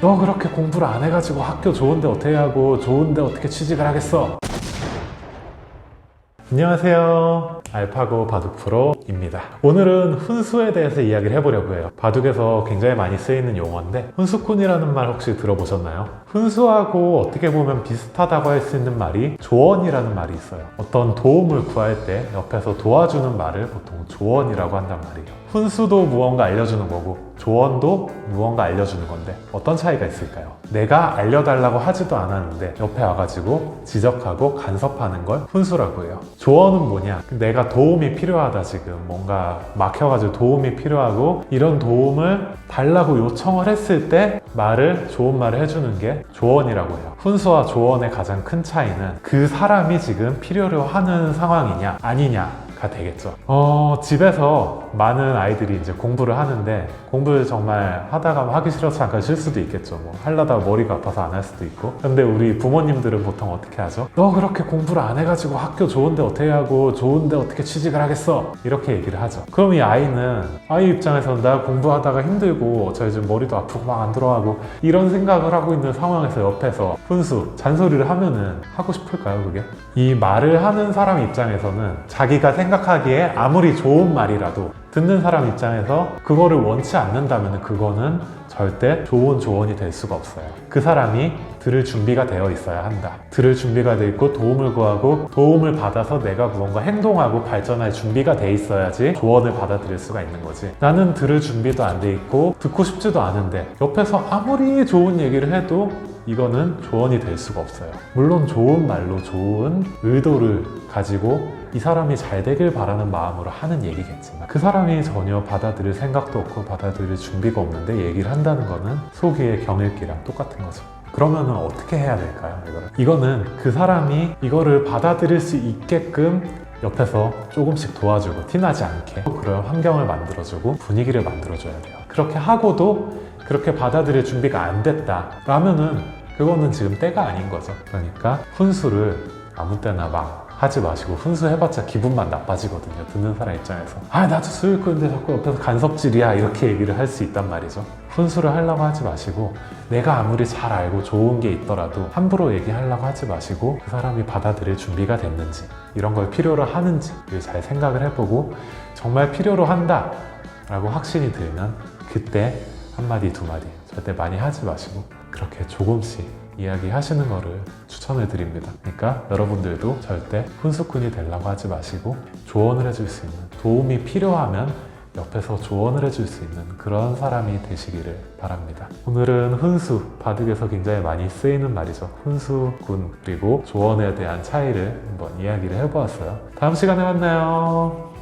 너 그렇게 공부를 안 해가지고 학교 좋은데 어떻게 하고 좋은데 어떻게 취직을 하겠어? 안녕하세요. 알파고 바둑 프로입니다. 오늘은 훈수에 대해서 이야기를 해보려고 해요. 바둑에서 굉장히 많이 쓰이는 용어인데 훈수꾼이라는 말 혹시 들어보셨나요? 훈수하고 어떻게 보면 비슷하다고 할 수 있는 말이 조언이라는 말이 있어요. 어떤 도움을 구할 때 옆에서 도와주는 말을 보통 조언이라고 한단 말이에요. 훈수도 무언가 알려주는 거고 조언도 무언가 알려주는 건데 어떤 차이가 있을까요? 내가 알려달라고 하지도 않았는데 옆에 와가지고 지적하고 간섭하는 걸 훈수라고 해요. 조언은 뭐냐? 내가 도움이 필요하다 지금 뭔가 막혀가지고 도움이 필요하고 이런 도움을 달라고 요청을 했을 때 말을 좋은 말을 해주는 게 조언이라고 해요. 훈수와 조언의 가장 큰 차이는 그 사람이 지금 필요로 하는 상황이냐 아니냐 가 되겠죠. 어, 집에서 많은 아이들이 이제 공부를 하는데 공부를 정말 하다가 하기 싫어서 잠깐 쉴 수도 있겠죠. 뭐 하려다가 머리가 아파서 안 할 수도 있고. 근데 우리 부모님들은 보통 어떻게 하죠? 너 그렇게 공부를 안 해가지고 학교 좋은데 어떻게 하고 좋은데 어떻게 취직을 하겠어? 이렇게 얘기를 하죠. 그럼 이 아이는 아이 입장에서는 나 공부하다가 힘들고 저 요즘 머리도 아프고 막 안 들어가고 이런 생각을 하고 있는 상황에서 옆에서 훈수 잔소리를 하면은 하고 싶을까요 그게? 이 말을 하는 사람 입장에서는 자기가 생각하기에 아무리 좋은 말이라도 듣는 사람 입장에서 그거를 원치 않는다면 그거는 절대 좋은 조언이 될 수가 없어요. 그 사람이 들을 준비가 되어 있어야 한다. 들을 준비가 돼 있고 도움을 구하고 도움을 받아서 내가 무언가 행동하고 발전할 준비가 돼 있어야지 조언을 받아들일 수가 있는 거지. 나는 들을 준비도 안 돼 있고 듣고 싶지도 않은데 옆에서 아무리 좋은 얘기를 해도 이거는 조언이 될 수가 없어요. 물론 좋은 말로 좋은 의도를 가지고 이 사람이 잘 되길 바라는 마음으로 하는 얘기겠지만 그 사람이 전혀 받아들일 생각도 없고 받아들일 준비가 없는데 얘기를 한다는 거는 속이의 경읽기랑 똑같은 거죠. 그러면은 어떻게 해야 될까요? 이거를? 이거는 그 사람이 이거를 받아들일 수 있게끔 옆에서 조금씩 도와주고 티나지 않게 그런 환경을 만들어주고 분위기를 만들어줘야 돼요. 그렇게 하고도 그렇게 받아들일 준비가 안 됐다 라면은 그거는 지금 때가 아닌 거죠. 그러니까 훈수를 아무 때나 막 하지 마시고 훈수 해봤자 기분만 나빠지거든요. 듣는 사람 입장에서 아 나도 수일 건데 자꾸 옆에서 간섭질이야 이렇게 얘기를 할 수 있단 말이죠. 훈수를 하려고 하지 마시고 내가 아무리 잘 알고 좋은 게 있더라도 함부로 얘기하려고 하지 마시고 그 사람이 받아들일 준비가 됐는지 이런 걸 필요로 하는지를 잘 생각을 해보고 정말 필요로 한다 라고 확신이 들면 그때 한마디 두마디 절대 많이 하지 마시고 그렇게 조금씩 이야기하시는 거를 추천을 드립니다. 그러니까 여러분들도 절대 훈수꾼이 되려고 하지 마시고 조언을 해줄 수 있는 도움이 필요하면 옆에서 조언을 해줄 수 있는 그런 사람이 되시기를 바랍니다. 오늘은 훈수, 바둑에서 굉장히 많이 쓰이는 말이죠. 훈수군, 그리고 조언에 대한 차이를 한번 이야기를 해보았어요. 다음 시간에 만나요.